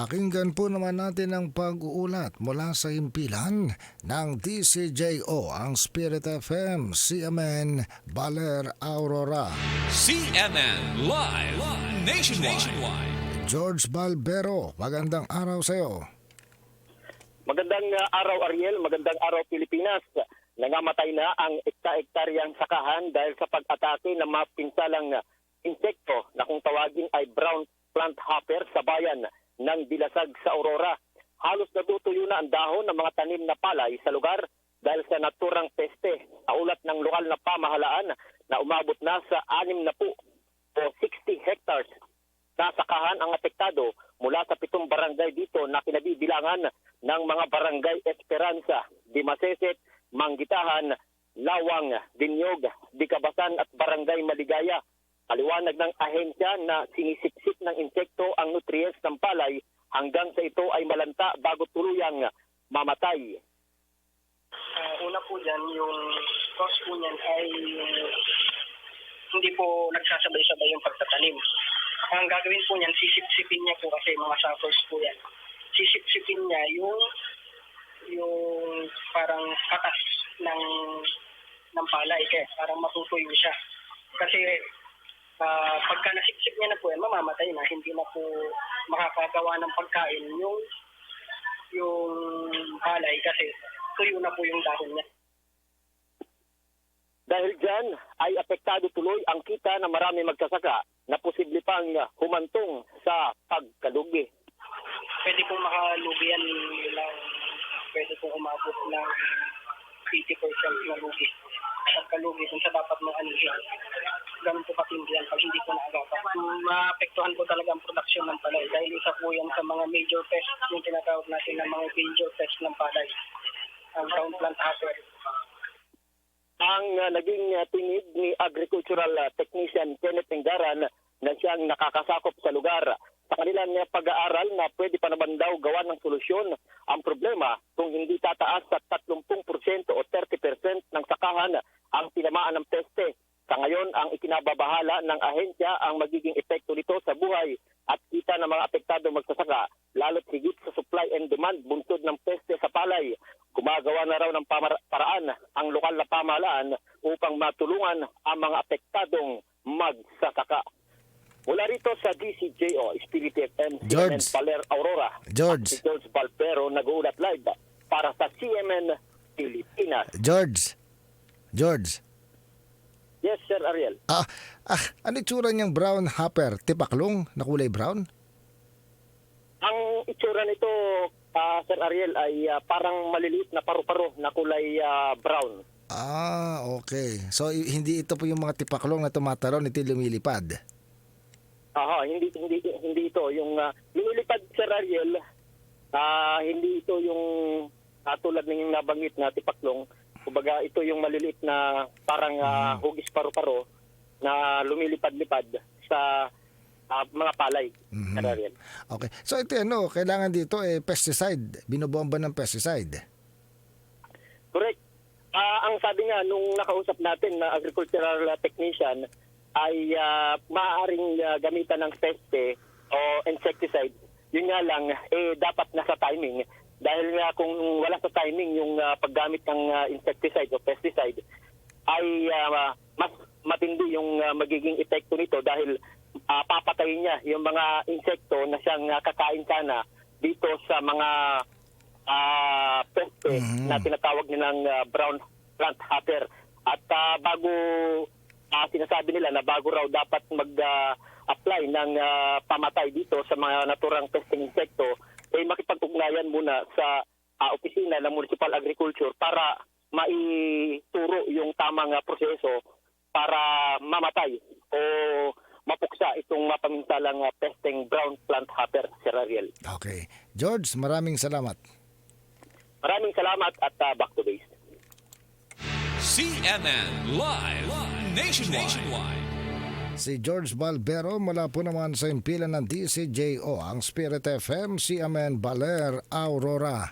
Pakinggan po naman natin ang pag-uulat mula sa himpilan ng DCJO, ang Spirit FM, CMN, Baler Aurora. CNN Live Nationwide. George Balbero, magandang araw sa iyo. Magandang uh, araw Ariel, magandang araw Pilipinas. Nangamatay na ang ekta-ektaryang sakahan dahil sa pag-atake ng mga pinsalang uh, insekto na kung tawagin ay brown plant hopper sa bayan ng Dilasag sa Aurora. Halos natutuyo na ang dahon ng mga tanim na palay sa lugar dahil sa naturang peste. Aulat ng lokal na pamahalaan na umabot na sa 60 na po o 60 hectares nasakahan ang apektado mula sa pitong barangay dito na kinabibilangan ng mga barangay Esperanza, Dimaseset, Manggitahan, Lawang, Dinyog, Dikabasan at Barangay Maligaya. Paliwanag ng ahensya na sinisipsip ng insekto ang nutrients ng palay hanggang sa ito ay malanta bago tuluyang mamatay. Ah, una po dyan, yung cause po niyan ay yung hindi po nagsasabay-sabay yung pagtatanim. Ang gagawin po niyan, sisip-sipin niya po kasi mga suckers po yan. Sisip-sipin niya yung yung parang katas ng ng palay kaya parang matutuyo siya. Kasi ah, pagka nasipsip niya na po yan, mamamatay na. Hindi na po makakagawa ng pagkain yung yung palay kasi tuyo na po yung dahon niya. Dahil dyan ay apektado tuloy ang kita na marami magsasaka na posible pang humantong sa pagkalugi. Pwede pong makalugi yan ng pwede pong umabot ng 80% na lugi. Pagkalugi kung sa dapat mong anihin. Ganun po katindi yan pag hindi po naagapan. Maapektuhan po talaga ang produksyon ng palay dahil isa po yan sa mga major pest yung tinatawag natin ng mga major pest ng palay. Ang ground plant hopper. ang uh, naging uh, tinig ni agricultural uh, technician Kenneth Engaran na siyang nakakasakop sa lugar. Sa kanilang pag-aaral na pwede pa naman daw gawa ng solusyon ang problema kung hindi tataas sa 30% o 30% ng sakahan ang tinamaan ng peste. Ang ikinababahala ng ahensya ang magiging epekto nito sa buhay at kita ng mga apektado magsasaka, lalo't higit sa supply and demand bunsod ng peste sa palay. Gumagawa na raw ng paraan ang lokal na pamahalaan upang matulungan ang mga apektadong magsasaka. Mula rito sa DCJO, Spirit FM, George. CNN Paler Aurora, George. si George Balpero nag-uulat live para sa CMN Pilipinas. George. George. Yes, Sir Ariel. Ah, ah, ano itsura niyang brown hopper? Tipaklong na kulay brown? Ang itsura nito, ah, Sir Ariel, ay ah, parang maliliit na paru-paro na kulay ah, brown. Ah, okay. So i- hindi ito po yung mga tipaklong na tumatalon, ito yung lumilipad. Aha, hindi hindi hindi ito yung uh, lumilipad Sir Ariel. Ah, hindi ito yung ah, tulad ng yung nabanggit na tipaklong. Kumbaga ito yung maliliit na parang ah, hugis paru-paro na lumilipad-lipad sa ah, mga palay, Ariel. Okay. So ito ano, kailangan dito eh pesticide, binobomba ng pesticide. Correct. Ah, ang sabi nga nung nakausap natin na agricultural uh, technician ay ah, maaaring ah, gamitan ng peste o insecticide. Yun nga lang eh dapat nasa timing dahil nga kung wala sa timing yung ah, paggamit ng ah, insecticide o pesticide ay ah, mas matindi yung ah, magiging epekto nito dahil ah, papatayin niya yung mga insekto na siyang ah, kakain sana dito sa mga ah peste na tinatawag nilang ah, brown plant hopper. At ah, bago ah, sinasabi nila na bago raw dapat mag-apply ng ah, pamatay dito sa mga naturang pesting insekto, makipag-ugnayan muna sa ah, opisina ng Municipal Agriculture para maituro yung tamang ah, proseso para mamatay o mapuksa itong mapaminsalang ah, pesting brown plant hopper, Sir Ariel. Okay. George, maraming salamat. Maraming salamat at ah, back to base. CNN Live Nationwide. Si George Balbero mula po naman sa impilan ng DCJO, ang Spirit FM, CMN Baler, Aurora.